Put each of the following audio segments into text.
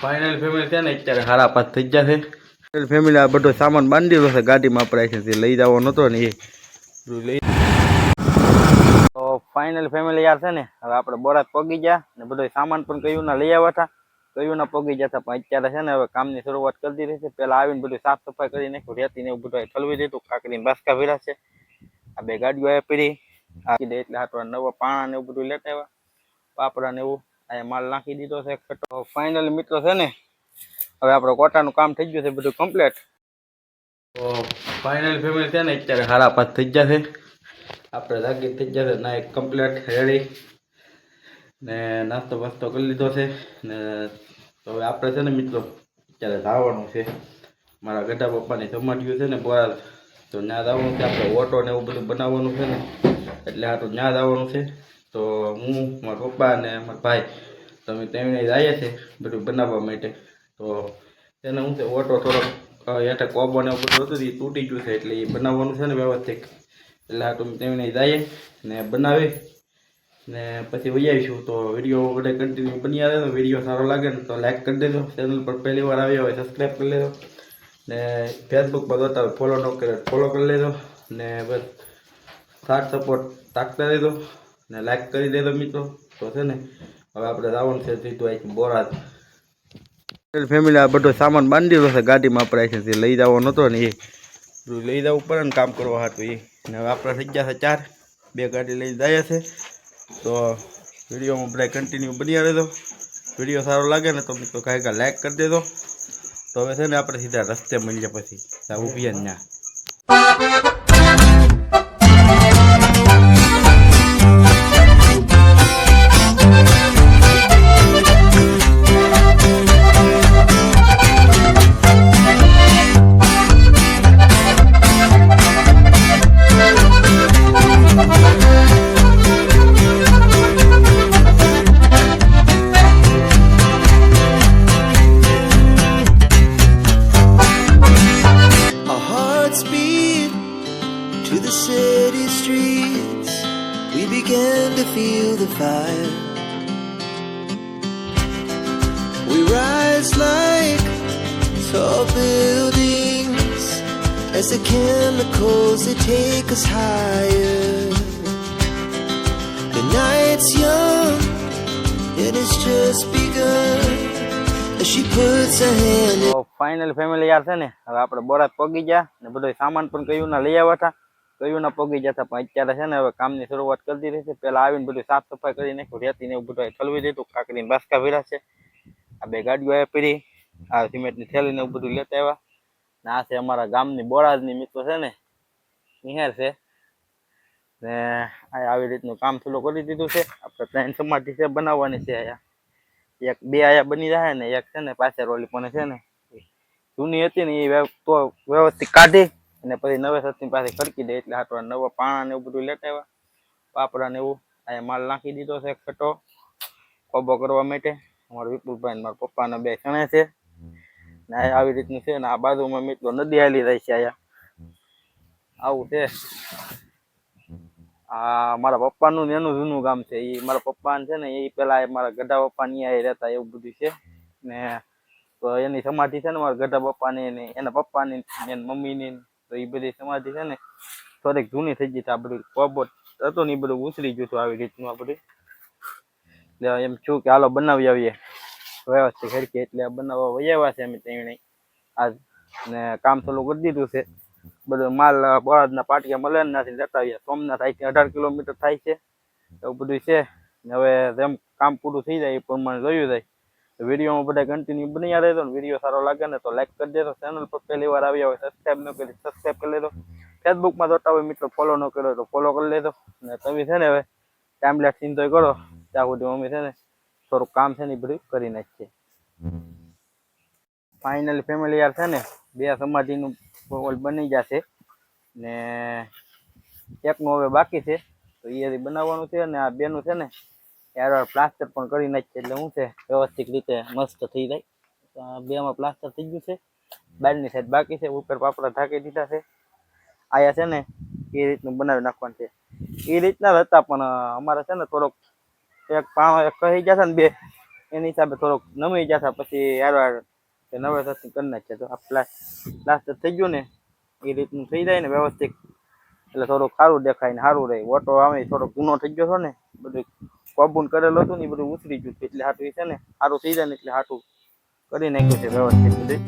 Final family છે ને અત્યારે સાડા પાસ થઈ ગયા છે. ફાઇનલ ફેમિલી આ બધો સામાન બાંધેલો છે ગાડીમાં આપણે છે તે લઈ જવાનો નહોતો ને એ. લઈ તો ફાઇનલ ફેમિલી યાર છે ને હવે આપણે બોરાત પગી ગયા ને બધો સામાન પણ કયું ના લઈ આવ્યા હતા. કયું ના પગી ગયા હતા પણ અત્યારે છે ને હવે કામની શરૂઆત કરી દીધી છે. પેલા આવીને બધું સાફ સફાઈ કરી નાખ્યું રેતી ને એવું બધું ઠલવી દીધું કાકડીને બાસકા ભર્યા છે. આ બે ગાડીઓ આ પડી. આ કીધે એટલે હાટવા નવા પાણા ને એવું બધું લેતા આવ્યા. પાપડા ને એવું અહીંયા માલ નાખી દીધો છે. તો ફાઇનલ મિત્રો છે ને, હવે આપણે કોટાનું કામ થઈ ગયું છે બધું કમ્પ્લીટ તો ફાઇનલ ફેમિલી છે ને, અત્યારે હારા પાસ થઈ ગયા છે. આપણે જાગી થઈ ગયા છે, ના એક કમ્પ્લીટ રેડી ને નાસ્તો વાસ્તો કરી લીધો છે. ને તો હવે આપણે છે ને મિત્રો, અત્યારે ધાવવાનું છે. મારા ગઢા પપ્પાની સમાધિયું છે ને, બોરાલ. તો ત્યાં જવાનું છે, આપણે ઓટો ને એવું બધું બનાવવાનું છે ને. એટલે આ તો ત્યાં જવાનું છે. તો હું, મારા પપ્પા અને મારા ભાઈ તમે તેમને જઈએ છે બધું બનાવવા માટે. તો તેને હું તે ઓટો થોડોક હેઠે કોબો ને બધું હતું એ તૂટી ગયું છે એટલે એ બનાવવાનું છે ને વ્યવસ્થિત. એટલે આ તો તેમને જઈએ ને બનાવી ને પછી વૈયાવીશું તો વીડિયો બધે કન્ટિન્યુ બની આવે તો વીડિયો સારો લાગે ને તો લાઈક કરી દેજો. ચેનલ પર પહેલી વાર આવ્યો હોય સબસ્ક્રાઈબ કરી લેજો. ને ફેસબુક પર જોતા ફોલો ન કરે ફોલો કરી લેજો. ને બસ સાથ સપોર્ટ તાકતા રહેજો. ને લાઈક કરી દેજો મિત્રો. તો છે ને, હવે આપણે રાવણ છે સીધું અહીંથી બોરાદ ફેમિલી આ બધો સામાન બાંધેલો છે, ગાડીમાં આપણે તે લઈ જવાનો નહોતો ને એ. લઈ જવું પડે ને કામ કરવા હતું એ. ને હવે આપણે થઈ ગયા છે ચાર. બે ગાડી લઈ જાય છે. તો વિડીયોમાં બધા કન્ટિન્યુ બન્યા રહેજો. વીડિયો સારો લાગે ને તો મિત્રો કાંઈ કાંઈ લાઈક કરી દેજો. તો હવે છે ને આપણે સીધા રસ્તે મળીએ પછી. ઊભી જ ત્યાં fire. We rise like tall buildings as the chemicals they take us higher. The night's young, it has just begun. As she puts her hand in તો ફાઇનલ ફેમિલી યાર છે ને હવે આપણે બોરાત પગી ગયા ને બધો સામાન પણ કયું ના લઈ આવ્યા હતા કયું ના પગી જતા, પણ અત્યારે છે ને હવે કામની શરૂઆત કરી દીધી છે. આવીને બધું સાફ સફાઈ કરી નાખ્યું રેતી ને બધું ઠલવી દીધું, કાકડીને બાસકા ભીરા છે. આ બે ગાડીઓ આવ્યા પીરી આ સિમેન્ટની થેલી ને એવું બધું લેતા આવ્યા. ને આ છે અમારા ગામની બોળાદની મિત્રો છે ને, નિહાર છે. ને આવી રીતનું કામ થોડું કરી દીધું છે. આપણે ત્રણ સમાધિ છે બનાવવાની છે અહીંયા. એક બે આયા બની જાય ને, એક છે ને પાછળ રોલી પણ છે ને જૂની હતી ને, એ તો વ્યવસ્થિત કાઢી અને પછી નવે સતની પાસે ખડકી દે એટલે હાટવા નવા પાણા ને એવું બધું લેતા આવ્યા પાપડા ને એવું અહીંયા માલ નાખી દીધો છે ખટો. કોબો કરવા માટે. અમારા વિપુલભાઈ ને મારા પપ્પાના બે ચણે છે. ને આવી રીતનું છે ને આ બાજુમાં મિત્રો નદી હાલી રહી છે અહીંયા. આવું છે. આ મારા પપ્પાનું ને એનું જૂનું ગામ છે. એ મારા પપ્પાને છે ને એ પેલા મારા ગઢા પપ્પા ની રહેતા એવું બધું છે. ને તો એની સમાધિ છે ને મારા ગઢા પપ્પાની એના પપ્પાની એની મમ્મીની તો એ બધી સમાધિ છે ને થોડીક જૂની થઈ ગઈ છે આ બધું કોબોટ હતો ને એ બધું ઉછરી ગયું હતું આવી રીતનું આ બધું એટલે એમ છું કે હાલો બનાવી આવીએ. વ્યવસ્થિત હરકી એટલે આ બનાવવા વૈયાવા આવ્યા છે અમે ત્યાં આજ ને કામ ચાલુ કરી દીધું છે. બધો માલ બળદના પાટિયા મળે નથી લેતા આવીએ. સોમનાથ અહીંથી અઢાર કિલોમીટર થાય છે. એવું બધું છે. હવે જેમ કામ પૂરું થઈ જાય એ પ્રમાણે જોયું જાય. તો વિડીયોમાં બધા કન્ટિન્યુ બન્યા રહેજો ને. વીડિયો સારો લાગે ને તો લાઈક કરી દેજો. ચેનલ પર પહેલી વાર આવ્યા હોય સબસ્ક્રાઈબ ન કરી સબસ્ક્રાઈબ કરી લેજો. ફેસબુકમાં જોતા હોય મિત્રો ફોલો ન કર્યો તો ફોલો કરી લેજો. ને તમે છે ને હવે ટાઈમ ટાઈમલેસ ચિંતો કરો. ત્યાં સુધી મમ્મી છે ને થોડુંક કામ છે ને એ બધું કરી નાખીએ. ફાઇનલી ફેમિલી યાર છે ને, બે સમાધિનું ઓલ બની જશે ને એકનું હવે બાકી છે. તો એ બનાવવાનું છે ને આ બેનું છે ને યાર પ્લાસ્ટર પણ કરી નાખીએ એટલે શું છે, વ્યવસ્થિત રીતે મસ્ત થઈ જાય. બેમાં પ્લાસ્ટર થઈ ગયું છે. બારની સાઈડ બાકી છે, ઉપર પાપડા ઢાંકી દીધા છે. આયા છે ને, એ રીતનું બનાવી નાખવાનું છે. એ રીતના હતા, પણ અમારે છે ને થોડોક એક પાણો એક કહી ગયા છે ને બે, એની હિસાબે થોડોક નમી ગયા હતા. પછી એરવાર કે નવે સસ્તી કરી નાખીએ. તો આ પ્લાસ પ્લાસ્ટર થઈ ગયું ને, એ રીતનું થઈ જાય ને વ્યવસ્થિત. એટલે થોડુંક સારું દેખાય ને સારું રહે. ઓટો આવે થોડોક ગુનો થઈ ગયો છો ને બધું કોબૂન કરેલું હતું ને એ બધું ઉતરી ગયું. એટલે હાટું છે ને સારું થઈ જાય ને એટલે હાટું કરી નાખ્યું છે વ્યવસ્થિત બધું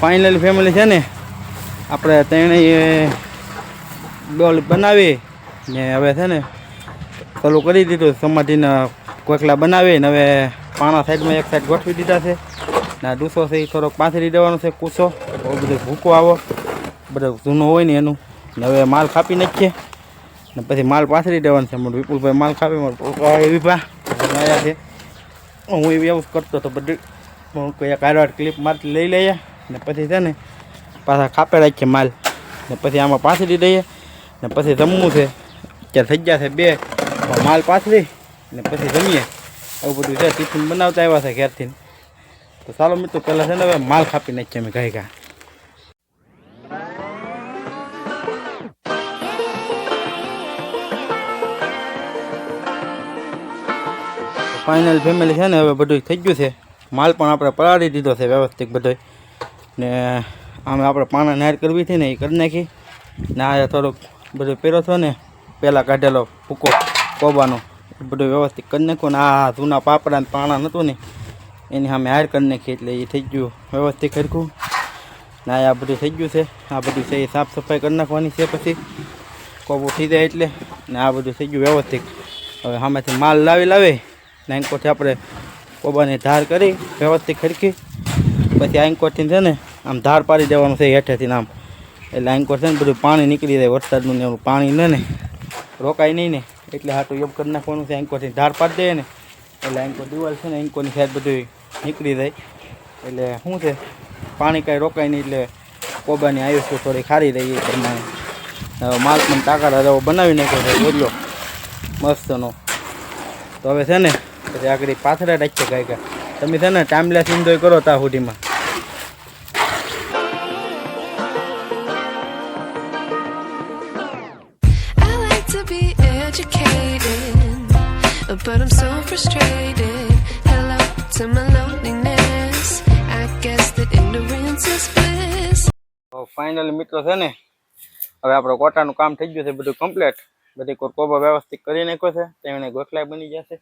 ફાઇનલ ફેમિલી છે ને, આપણે તેણે ડોલ બનાવી ને હવે છે ને ચાલુ કરી દીધું સમાધિના કોકલા બનાવી ને હવે પાણા સાઈડમાં એક સાઈડ ગોઠવી દીધા છે. ને આ ડૂસો છે એ થોડોક પાથરી દેવાનો છે, કૂસો. બહુ બધો ભૂકો આવો. બધો જૂનો હોય ને એનું. ને હવે માલ કાપી નાખીએ. ને પછી માલ પાથરી દેવાનો છે. મને વિપુલભાઈ માલ કાપી મારે પપ્પા એ વિભા આવ્યા છે હું એવી એવું કરતો હતો બધું. કોઈ કારવાર ક્લિપ મારતી લઈ લઈએ. ને પછી છે ને પાછા કાપે રાખીએ માલ. ને પછી આમાં પાથરી દઈએ. ને પછી જમવું છે. અત્યારે થઈ ગયા છે બે. માલ પાથરી ને પછી જમીએ. આવું બધું છે, ટિફિન બનાવતા આવ્યા છે ઘેરથી. તો ચાલો મિત્રો, પહેલાં છે ને હવે માલ કાપી નાખીએ અમે ગાય ગા ફાઇનલ ફેમિલી છે ને, હવે બધું થઈ ગયું છે. માલ પણ આપણે પલાળી દીધો છે વ્યવસ્થિત બધો ને આમે આપણે પાણા નાર કરવી હતી ને એ કરી નાખી. ને આ થોડુંક બધું પહેરો છો ને, પહેલાં કાઢેલો ભૂકો, કોબાનો. બધું વ્યવસ્થિત કરી નાખ્યું ને આ જૂના પાપડા ને પાણા નહોતું ને, એની સામે હાર કરી નાખી એટલે એ થઈ ગયું વ્યવસ્થિત ખરખું ને આ બધું થઈ ગયું છે, આ બધું છે એ સાફ સફાઈ કરી નાખવાની છે પછી કોબો થઈ જાય એટલે, ને આ બધું થઈ ગયું વ્યવસ્થિત. હવે સામેથી માલ લાવી લાવી, ને એન્કોથી આપણે કોબાની ધાર કરી વ્યવસ્થિત ખડકી પછી આંકોથી છે ને, આમ ધાર પાડી દેવાનું છે હેઠેથી આમ. એટલે એન્કોર છે ને બધું પાણી નીકળી જાય વરસાદનું ને પાણી ને, રોકાય નહીં ને. એટલે હાટું યોગ કરી નાખવાનું છે એન્કોથી ધાર પાડી દે ને, એટલે એન્કો દિવાલ છે ને એન્કોની સાઈડ બધું નીકળી જાય. એટલે શું છે, પાણી કાંઈ રોકાય નહીં, એટલે કોબાની આયુષ્ય થોડી ખારી રહી એ પ્રમાણે. માલ પણ તાકાત રવો બનાવી નાખ્યો છે બોલ્યો મસ્તનો. તો હવે છે ને, પછી આગળ પાથરા રાખીએ કાંઈ કાંઈ. તમે છે ને ટાઈમલેસ એન્જોય કરો ત્યાં સુધીમાં. Educated, but I'm so frustrated. Hello to my loneliness. I guess that ignorance is bliss. Finally મિત્રો છે ને હવે આપણો કોટાનું કામ થઈ ગયું છે બધું કમ્પ્લીટ બધી કોરકોબો વ્યવસ્થિત કરી નાખ્યો છે તેમને ગોખલાય બની જશે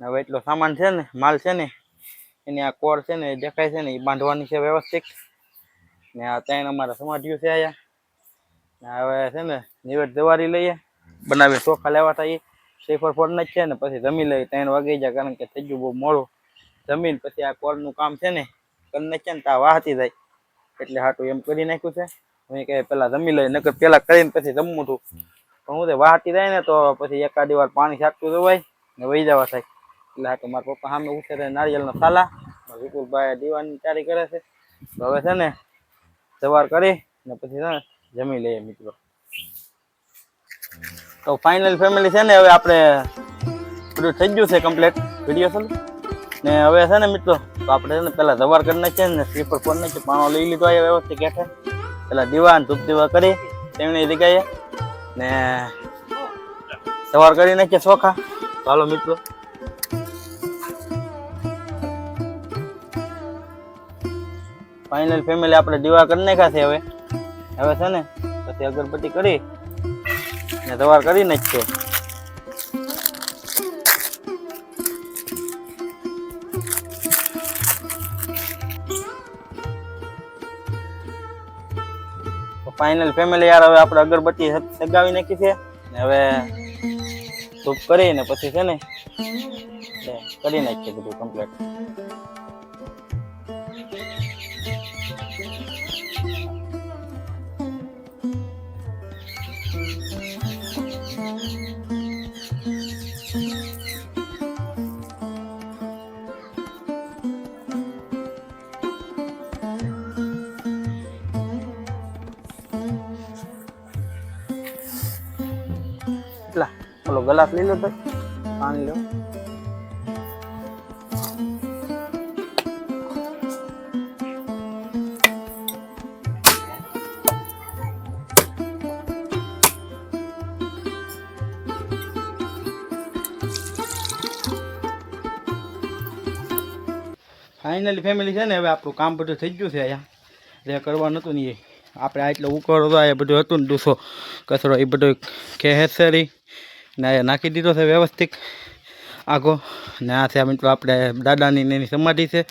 હવે એટલો સામાન છે ને માલ છે ને એની આ કોર છે ને દેખાય છે ને એ બાંધવાની છે વ્યવસ્થિત ને આ ત્રણ અમારા સમાધિયું છે અહીંયા હવે છે ને નિવેદ જવારી લઈએ બનાવી ચોખા લેવા થાય સેફર ફોડ છે ને, પછી જમી લઈએ. ત્રણ વાગી જાય કારણ કે થઈ ગયું બહુ મોડું. જમીન, પછી આ કોળનું કામ છે ને કરી નાખીએ ને ત્યાં વાહતી જાય. એટલે હાટું એમ કરી નાખ્યું છે. હું કહે, પેલા જમી લઈ નકર પેલા કરીને પછી જમવું હતું પણ હું તે વાહતી જાય ને, તો પછી એકાદી વાર પાણી છાંટતું જવાય ને વહી જવા થાય. એટલે હાટું મારા પપ્પા સામે ઉઠે છે, નારિયેળનો સાલા વિપુલભાઈ દીવાની તૈયારી કરે છે. હવે છે ને, સવાર કરી ને પછી છે જમી લઈએ મિત્રો. તો ફાઇનલ ફેમિલી છે ને, હવે આપણે બધું થઈ ગયું છે કમ્પ્લીટ વીડિયો છે ને? હવે છે ને મિત્રો, તો આપણે છે ને પહેલાં જવાર કરી નાખીએ ને સ્લીપર ફોન નાખીએ પાણો લઈ લીધો આવ્યો વ્યવસ્થિત કેઠે પહેલાં દીવા ને ધૂપ દીવા કરી, તેમની જગ્યાએ. ને સવાર કરી નાખીએ ચોખા ચાલો મિત્રો. ફાઇનલ ફેમિલી આપણે દીવા કરી નાખ્યા છે હવે. હવે છે ને, પછી અગરબત્તી કરી ને તવાર કરી નાખીએ ફાઇનલ ફેમિલી યાર હવે આપણે અગરબત્તી સગાવી નાખી છે. ને હવે ધૂપ કરીને પછી છે ને કરી નાખીએ બધું કમ્પ્લીટ ગ્લાસ લઈ લો ભાઈ પાણી લો. ફાઇનલી ફેમિલી છે ને, હવે આપણું કામ બધું થઈ ગયું છે અહીંયા. જે કરવાનું હતું ને એ. આપણે આ એટલે ઉકળો હતો એ બધું હતું ને ડૂસો કચરો, એ બધું ખેસરી ને નાખી દીધો છે વ્યવસ્થિત. આગો, ને આ છે મિત્રો આપણે દાદાની એની સમાધિ છે.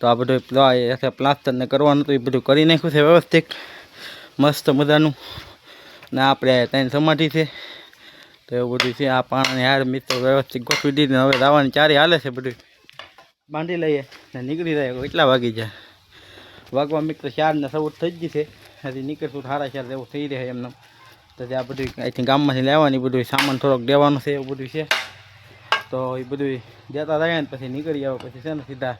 તો આ બધું તો આ એ છે પ્લાસ્ટર ને કરવાનું હતું, એ બધું કરી નાખ્યું છે વ્યવસ્થિત. મસ્ત મજાનું. ને આપણે ત્યાં સમાધિ છે. તો એવું બધું છે. આ પાણી હાર મિત્રો વ્યવસ્થિત ગોઠવી દીધી હવે રાવાની ચારી હાલે છે બધું. બાંધી લઈએ ને નીકળી જાય. કેટલા વાગી જાય. વાગવા મિત્ર ચાર ને સૌ થઈ ગઈ છે. હજી નીકળશું તો સારા ચાર એવું થઈ રહે એમને તો ત્યાં બધું અહીંથી ગામમાંથી લેવાની બધું સામાન થોડોક દેવાનું છે એવું બધું છે. તો એ બધું દેતા રહ્યા ને પછી નીકળી આવે પછી છે ને સીધા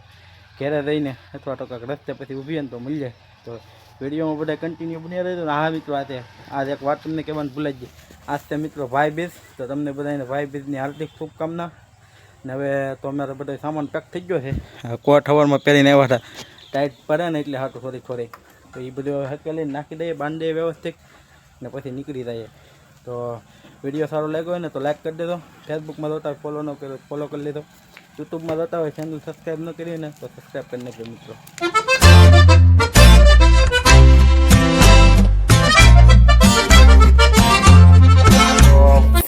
ઘેરે રહીને અથવા તો કાંઈક રસ્તે પછી ઊભી ને તો મળી જાય. તો વિડીયોમાં બધા કન્ટિન્યુ બની રહ્યો ને હા મિત્રો આજે આજ એક વાત તમને કહેવાનું ભૂલાઈ ગઈ. આજ તે મિત્રો ભાઈ બીજ તો તમને બધાને ભાઈ બીજની હાર્દિક શુભકામના. ને હવે તો અમારો બધો સામાન પેક થઈ ગયો છે. કોટ હવારમાં પહેરીને આવ્યા હતા. ટાઈટ પડે ને એટલે હાટું થોડી થોડી તો એ બધું હકેલીને નાખી દઈએ. બાંધીએ વ્યવસ્થિત. ને પછી નીકળી જઈએ તો વીડિયો સારો લાગ્યો હોય ને તો લાઈક કરી દેજો. ફેસબુકમાં જોતા હોય ફોલો ન કર્યો ફોલો કરી લેજો. યુટ્યુબમાં જોતા હોય ચેનલ સબસ્ક્રાઈબ ન કરી ને તો સબસ્ક્રાઈબ કરી નાખજો મિત્રો.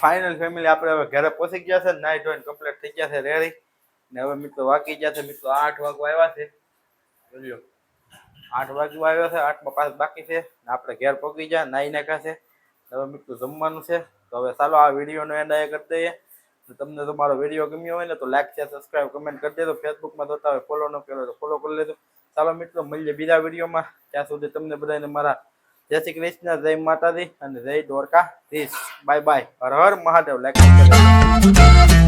ફાઇનલ ફેમિલી આપણે હવે ઘરે પહોંચી ગયા છે. નાઈ ધોઈને કમ્પ્લીટ થઈ ગયા છે. રેડી ને હવે મિત્રો વાગી ગયા છે. મિત્રો આઠ વાગવા આવ્યા છે. જોજો. આઠ વાગવા આવ્યો છે, આઠમાં પાસ બાકી છે આપણે ઘેર પહોંચી જાય નાઈ નાખ્યા છે. હવે મિત્રો જમવાનું છે. તો હવે ચાલો આ વિડીયોનો એન્ડ એ કરી દઈએ. તમને તમારો વીડિયો ગમ્યો હોય ને, તો લાઈક શેર સબસ્ક્રાઈબ કમેન્ટ કરી દેજો. ફેસબુકમાં જોતા હોય ફોલો ન કર્યો તો ફોલો કરી લેજો. ચાલો મિત્રો, મળીએ બીજા વિડીયોમાં. ત્યાં સુધી તમને બધાને મારા જય શ્રી કૃષ્ણ, જય માતાજી અને જય Dwarka bye bye Har Har Mahadev. Like